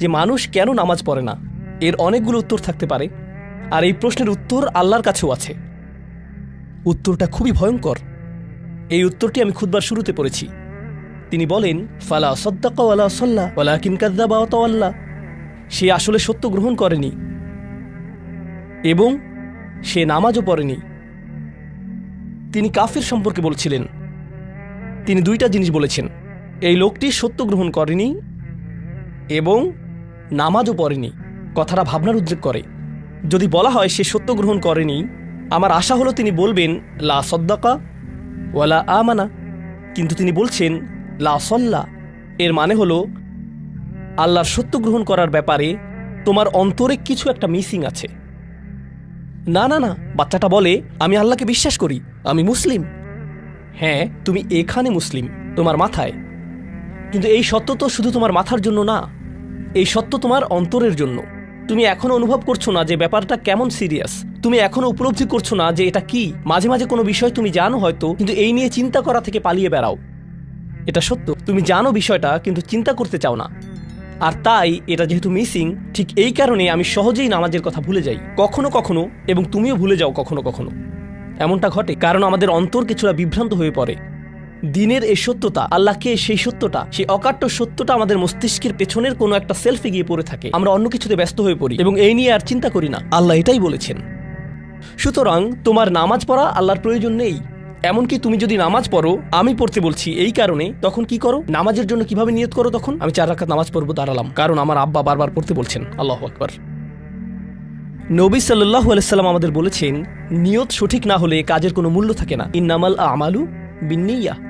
যে মানুষ কেন নামাজ পড়ে না? এর অনেকগুলো উত্তর থাকতে পারে। আর এই প্রশ্নের উত্তর আল্লাহর কাছেও আছে। উত্তরটা খুবই ভয়ঙ্কর। এই উত্তরটি আমি খুদবার শুরুতে পড়েছি। তিনি বলেন, ফালা সদ্দাকা ওয়ালা অতওয়াল্লা সে আসলে সত্য গ্রহণ করেনি। এবং সে নামাজও পড়েনি। তিনি কাফের সম্পর্কে বলছিলেন। তিনি দুইটা জিনিস বলেছেন। এই লোকটি সত্য গ্রহণ করেনি এবং নামাজও পড়েনি, কথাটা ভাবনার উদ্রেক করে। যদি বলা হয় সে সত্য গ্রহণ করেনি, আমার আশা হলো তিনি বলবেন, লা সদ্দাকা ওয়ালা আমানা। কিন্তু তিনি বলছেন, লা সল্লা। এর মানে হলো, আল্লাহর সত্য গ্রহণ করার ব্যাপারে তোমার অন্তরে কিছু একটা মিসিং আছে। না না না, বাচ্চাটা বলে, আমি আল্লাহকে বিশ্বাস করি, আমি মুসলিম। হ্যাঁ তুমি এখানে মুসলিম, তোমার মাথায়। কিন্তু এই সত্য তো শুধু তোমার মাথার জন্য না এই সত্য তোমার অন্তরের জন্য। তুমি এখনও অনুভব করছ না যে ব্যাপারটা কেমন সিরিয়াস তুমি এখনও উপলব্ধি করছ না যে এটা কি? মাঝে মাঝে কোনো বিষয় তুমি জানো হয়তো, কিন্তু এই নিয়ে চিন্তা করা থেকে পালিয়ে বেড়াও। এটা সত্য। তুমি জানো বিষয়টা, কিন্তু চিন্তা করতে চাও না। আর তাই এটা যেহেতু মিসিং ঠিক এই কারণে আমি সহজেই নামাজের কথা ভুলে যাই। কখনো কখনো, এবং তুমিও ভুলে যাও কখনো কখনো। এমনটা ঘটে, কারণ আমাদের অন্তর কিছুটা বিভ্রান্ত হয়ে পড়ে। দিনের এই সত্যতা, আল্লাহকে সেই সত্যটা, সেই অকাট্য সত্যটা আমাদের মস্তিষ্কের পেছনের কোনো একটা সেলফে গিয়ে পড়ে থাকে। আমরা অন্য কিছুতে ব্যস্ত হয়ে পড়ি এবং এই নিয়ে আর চিন্তা করি না। আল্লাহ এটাই বলেছেন। সুতরাং তোমার নামাজ পড়া আল্লাহর প্রয়োজন নেই। এমনকি তুমি যদি নামাজ পড়ো, আমি পড়তে বলছি এই কারণে, তখন কি করো? নামাজের জন্য কীভাবে নিয়ত করো তখন? আমি চার রাখাত নামাজ পড়ব দাঁড়ালাম, কারণ আমার আব্বা বারবার পড়তে বলছেন, আল্লাহ আকবার। নবী সাল্লাহ আলাইসাল্লাম আমাদের বলেছেন, নিয়ত সঠিক না হলে কাজের কোনো মূল্য থাকে না। ইন্নামাল আমালু বিন্নিয়া।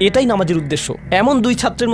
এটাই নামাজের উদ্দেশ্য। এমন দুই ছাত্রের মধ্যে